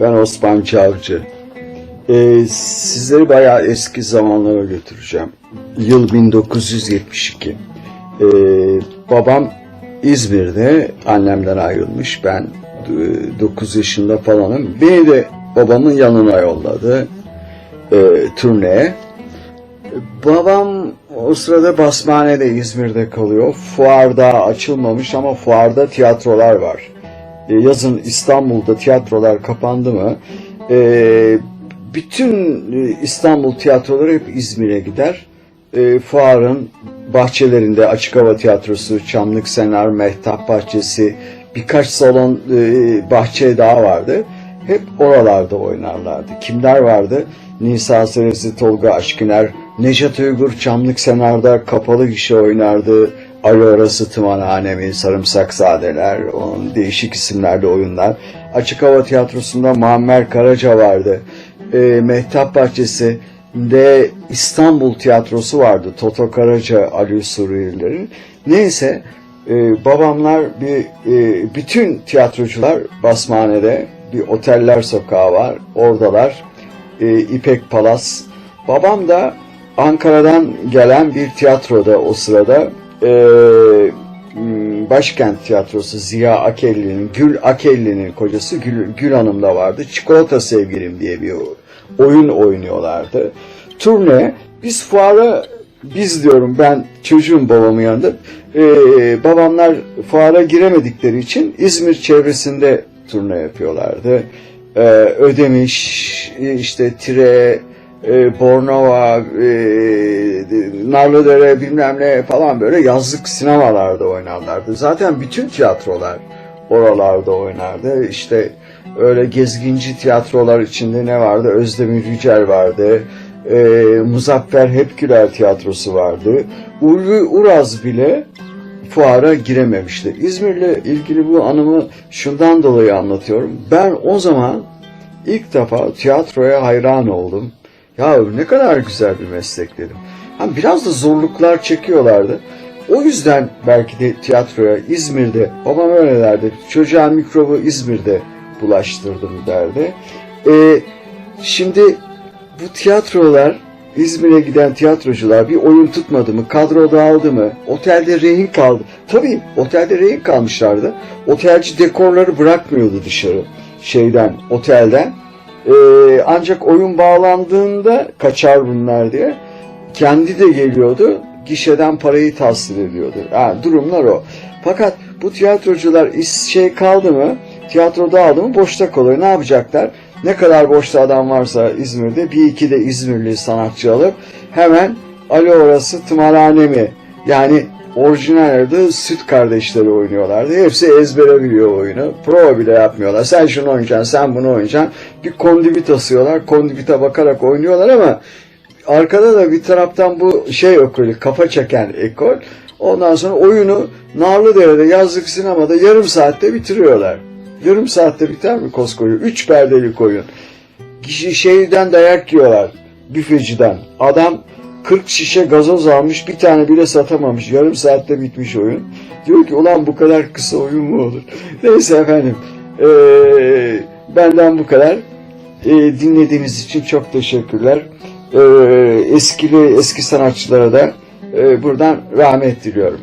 Ben Osman Çavcı. Ee, sizleri bayağı eski zamanlara götüreceğim. Yıl 1972. Ee, babam İzmir'de annemden ayrılmış. Ben 9 yaşında falanım. Beni de babamın yanına yolladı e, turneye. Babam o sırada Basmane'de İzmir'de kalıyor. Fuarda açılmamış ama fuarda tiyatrolar var. E, yazın İstanbul'da tiyatrolar kapandı mı e, bütün e, İstanbul tiyatroları hep İzmir'e gider. E, fuarın bahçelerinde açık hava tiyatrosu, Çamlık Senar, Mehtap Bahçesi, birkaç salon e, bahçe daha vardı. Hep oralarda oynarlardı. Kimler vardı? Nisa Serezi, Tolga Aşkiner, Nejat Uygur Çamlık Senar'da kapalı gişe oynardı. Ali Orası Tımarhanemi, Sarımsakzadeler, onun değişik isimlerde oyunlar. Açık Hava Tiyatrosu'nda Muammer Karaca vardı. E, Mehtap Bahçesi'nde İstanbul Tiyatrosu vardı. Toto Karaca, Ali Suriyelilerin. Neyse e, babamlar bir e, bütün tiyatrocular Basmane'de bir oteller sokağı var. Oradalar. E, İpek Palas. Babam da Ankara'dan gelen bir tiyatroda o sırada Başkent Tiyatrosu Ziya Akelli'nin, Gül Akelli'nin kocası Gül, Gül Hanım da vardı. Çikolata Sevgilim diye bir oyun oynuyorlardı. Turne, biz fuara, biz diyorum ben çocuğum babamın yanında, e, babamlar fuara giremedikleri için İzmir çevresinde turne yapıyorlardı. E, Ödemiş, işte Tire, e, Bornova, e, Narlıdere bilmem ne falan böyle yazlık sinemalarda oynarlardı. Zaten bütün tiyatrolar oralarda oynardı. İşte öyle gezginci tiyatrolar içinde ne vardı? Özdemir Yücel vardı. E, Muzaffer Hepgüler tiyatrosu vardı. Ulvi Uraz bile fuara girememişti. İzmir'le ilgili bu anımı şundan dolayı anlatıyorum. Ben o zaman ilk defa tiyatroya hayran oldum. Ya ne kadar güzel bir meslek dedim. Ha, biraz da zorluklar çekiyorlardı. O yüzden belki de tiyatroya İzmir'de, babam öyle derdi, çocuğa mikrobu İzmir'de bulaştırdım derdi. Ee, şimdi bu tiyatrolar, İzmir'e giden tiyatrocular bir oyun tutmadı mı, kadro dağıldı mı, otelde rehin kaldı. Tabii otelde rehin kalmışlardı. Otelci dekorları bırakmıyordu dışarı şeyden, otelden. Ee, ancak oyun bağlandığında kaçar bunlar diye kendi de geliyordu. Gişeden parayı tahsil ediyordu. Ha, durumlar o. Fakat bu tiyatrocular iş şey kaldı mı, tiyatro dağıldı mı boşta kalıyor. Ne yapacaklar? Ne kadar boşta adam varsa İzmir'de bir iki de İzmirli sanatçı alıp hemen Ali orası tımarhane mi? Yani orijinalde süt kardeşleri oynuyorlardı. Hepsi ezbere biliyor oyunu. Prova bile yapmıyorlar. Sen şunu oynayacaksın, sen bunu oynayacaksın. Bir kondivit asıyorlar. Kondivite bakarak oynuyorlar ama arkada da bir taraftan bu şey ekolü, kafa çeken ekol. Ondan sonra oyunu Narlıdere'de yazlık sinemada yarım saatte bitiriyorlar. Yarım saatte biter mi koskoca? Üç perdelik oyun. Kişi şeyden dayak yiyorlar. Büfeciden. Adam 40 şişe gazoz almış bir tane bile satamamış. Yarım saatte bitmiş oyun. Diyor ki ulan bu kadar kısa oyun mu olur? Neyse efendim. Ee, benden bu kadar. Ee, dinlediğiniz için çok teşekkürler. Ee, eskili eski sanatçılara da e, buradan rahmet diliyorum.